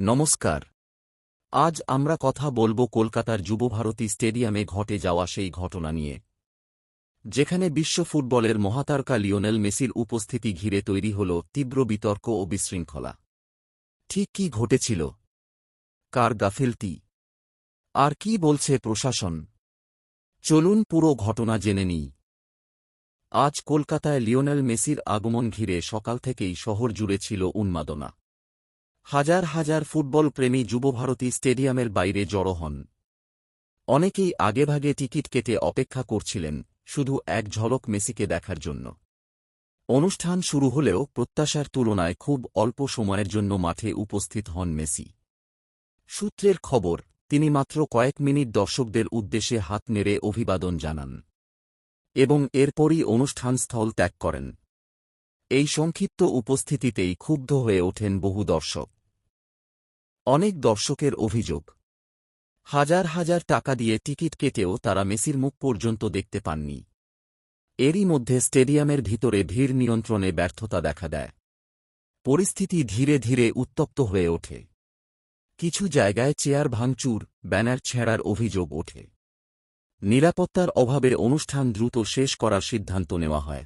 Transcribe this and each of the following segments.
নমস্কার। আজ আমরা কথা বলব কলকাতার যুবভারতী স্টেডিয়ামে ঘটে যাওয়া সেই ঘটনা নিয়ে। যেখানে বিশ্ব ফুটবলের মহাতারকা লিওনেল মেসির উপস্থিতি ঘিরে তৈরি হল তীব্র বিতর্ক ও বিশৃঙ্খলা। ঠিক কি ঘটেছিল? কার গাফিলতি? আর কি বলছে প্রশাসন? চলুন পুরো ঘটনা জেনে নিই। আজ কলকাতায় লিওনেল মেসির আগমন ঘিরে সকাল থেকেই শহর জুড়ে ছিল উন্মাদনা। হাজার হাজার ফুটবল প্রেমী যুবভারতী স্টেডিয়ামের বাইরে জড়ো হন। অনেকেই আগেভাগে টিকিট কেটে অপেক্ষা করছিলেন, শুধু এক ঝলক মেসিকে দেখার জন্য। অনুষ্ঠান শুরু হলেও প্রত্যাশার তুলনায় খুব অল্প সময়ের জন্য মাঠে উপস্থিত হন মেসি। সূত্রের খবর, তিনি মাত্র কয়েক মিনিট দর্শকদের উদ্দেশ্যে হাত নেড়ে অভিবাদন জানান এবং এরপরই অনুষ্ঠানস্থল ত্যাগ করেন। এই সংক্ষিপ্ত উপস্থিতিতেই ক্ষুব্ধ হয়ে ওঠেন বহু দর্শক। অনেক দর্শকের অভিযোগ। হাজার হাজার টাকা দিয়ে টিকিট কেটেও তারা মেসির মুখ পর্যন্ত দেখতে পাননি। এরই মধ্যে স্টেডিয়ামের ভিতরে ভিড় নিয়ন্ত্রণে ব্যর্থতা দেখা দেয়। পরিস্থিতি ধীরে ধীরে উত্তপ্ত হয়ে ওঠে। কিছু জায়গায় চেয়ার ভাঙচুর, ব্যানার ছেঁড়ার অভিযোগ ওঠে। নিরাপত্তার অভাবে অনুষ্ঠান দ্রুত শেষ করার সিদ্ধান্ত নেওয়া হয়।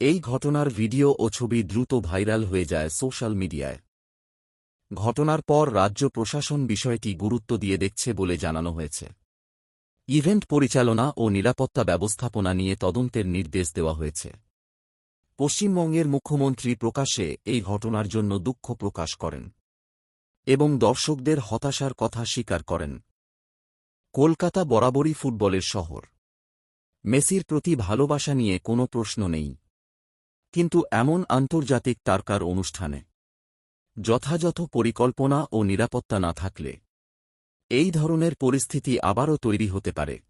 এই ঘটনার ভিডিও ও ছবি দ্রুত ভাইরাল হয়ে যায় সোশ্যাল মিডিয়ায়। ঘটনার পর রাজ্য প্রশাসন বিষয়টি গুরুত্ব দিয়ে দেখছে বলে জানানো হয়েছে। ইভেন্ট পরিচালনা ও নিরাপত্তা ব্যবস্থাপনা নিয়ে তদন্তের নির্দেশ দেওয়া হয়েছে। পশ্চিমবঙ্গের মুখ্যমন্ত্রী প্রকাশে এই ঘটনার জন্য দুঃখ প্রকাশ করেন এবং দর্শকদের হতাশার কথা স্বীকার করেন। কলকাতা বরাবরই ফুটবলের শহর। মেসির প্রতি ভালোবাসা নিয়ে কোনো প্রশ্ন নেই। কিন্তু এমন আন্তর্জাতিক তারকার অনুষ্ঠানে যথাযথ পরিকল্পনা ও নিরাপত্তা না থাকলে এই ধরনের পরিস্থিতি আবারও তৈরি হতে পারে।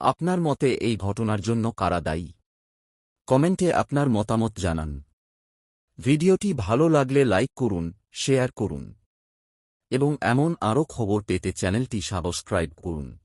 আপনার মতে এই ঘটনার জন্য কারা দায়ী? কমেন্টে আপনার মতামত জানান। ভিডিওটি ভালো লাগলে লাইক করুন, শেয়ার করুন। এবং এমন আরও খবর পেতে চ্যানেলটি সাবস্ক্রাইব করুন।